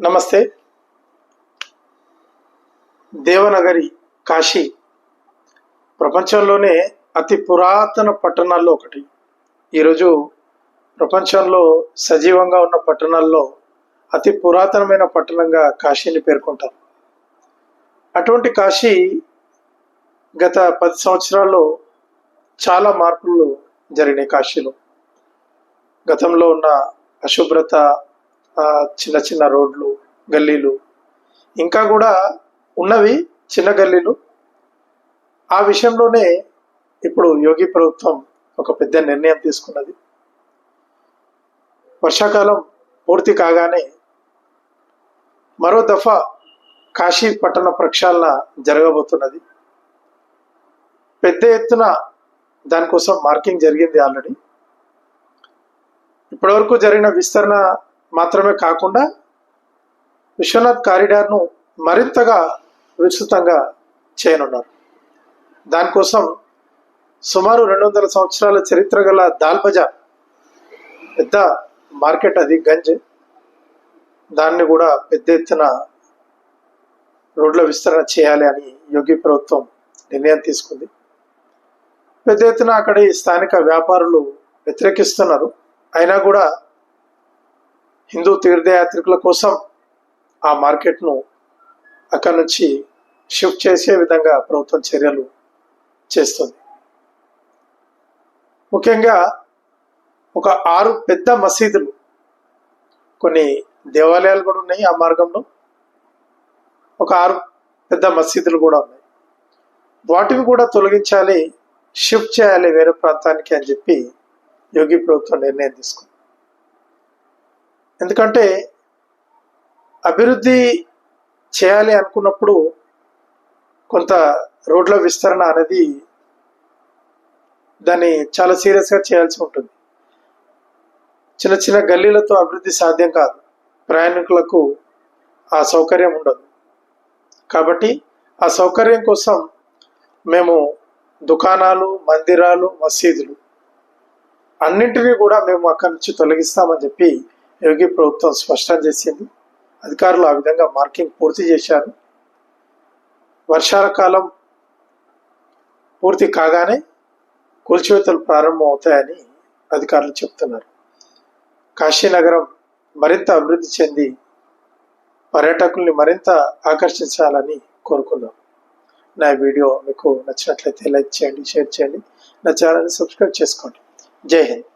నమస్తే. దేవనగరి కాశీ. ప్రపంచంలోనే అతి పురాతన పట్టణాల్లో ఒకటి. ఈరోజు ప్రపంచంలో సజీవంగా ఉన్న పట్టణాల్లో అతి పురాతనమైన పట్టణంగా కాశీని పేర్కొంటారు అటువంటి కాశీ గత పది సంవత్సరాల్లో చాలా మార్పులు జరిగినాయి కాశీలో. గతంలో ఉన్న అశుభ్రత చిన్న చిన్న రోడ్లు గల్లీలు. ఇంకా కూడా ఉన్నవి చిన్న గల్లీలు. ఆ విషయంలోనే ఇప్పుడు యోగి ప్రభుత్వం ఒక పెద్ద నిర్ణయం తీసుకున్నది. వర్షాకాలం పూర్తి కాగానే మరో దఫా కాశీ పట్టణ ప్రక్షాళన జరగబోతున్నది. పెద్ద ఎత్తున దానికోసం మార్కింగ్ జరిగింది ఆల్రెడీ. ఇప్పటివరకు జరిగిన విస్తరణ మాత్రమే కాకుండా విశ్వనాథ్ కారిడార్ను మరింతగా విస్తృతంగా చేయనున్నారు. దానికోసం సుమారు రెండు వందల సంవత్సరాల చరిత్ర గల దాల్ బజార్ పెద్ద మార్కెట్ అది గంజ్. దాన్ని కూడా పెద్ద ఎత్తున రోడ్ల విస్తరణ చేయాలి అని యోగి ప్రభుత్వం నిర్ణయం తీసుకుంది. పెద్ద ఎత్తున అక్కడి స్థానిక వ్యాపారులు వ్యతిరేకిస్తున్నారు. అయినా కూడా హిందూ తీర్థయాత్రికుల కోసం ఆ మార్కెట్ను అక్కడి నుంచి షిఫ్ట్ చేసే విధంగా ప్రభుత్వం చర్యలు చేస్తుంది. ముఖ్యంగా ఒక ఆరు పెద్ద మసీదులు కొన్ని దేవాలయాలు కూడా ఉన్నాయి ఆ మార్గంలో. ఒక ఆరు పెద్ద మసీదులు కూడా ఉన్నాయి. వాటిని కూడా తొలగించాలి షిఫ్ట్ చేయాలి వేరే ప్రాంతానికి అని చెప్పి యోగి ప్రభుత్వం నిర్ణయం తీసుకుంది. ఎందుకంటే అభివృద్ధి చేయాలి అనుకున్నప్పుడు కొంత రోడ్ల విస్తరణ అనేది దాన్ని చాలా సీరియస్గా చేయాల్సి ఉంటుంది. చిన్న చిన్న గల్లీలతో అభివృద్ధి సాధ్యం కాదు. ప్రయాణికులకు ఆ సౌకర్యం ఉండదు. కాబట్టి ఆ సౌకర్యం కోసం మేము దుకాణాలు మందిరాలు మసీదులు అన్నింటినీ కూడా మేము అక్కడి నుంచి తొలగిస్తామని చెప్పి యోగి ప్రభుత్వం స్పష్టం చేసింది. అధికారులు ఆ విధంగా మార్కింగ్ పూర్తి చేశారు. వర్షాల కాలం పూర్తి కాగానే కూల్చివేతలు ప్రారంభం అవుతాయని అధికారులు చెప్తున్నారు. కాశీనగరం మరింత అభివృద్ధి చెంది పర్యాటకుల్ని మరింత ఆకర్షించాలని కోరుకుందాం. నా వీడియో మీకు నచ్చినట్లయితే లైక్ చేయండి షేర్ చేయండి. నా ఛానల్ని సబ్స్క్రైబ్ చేసుకోండి. జై హింద్.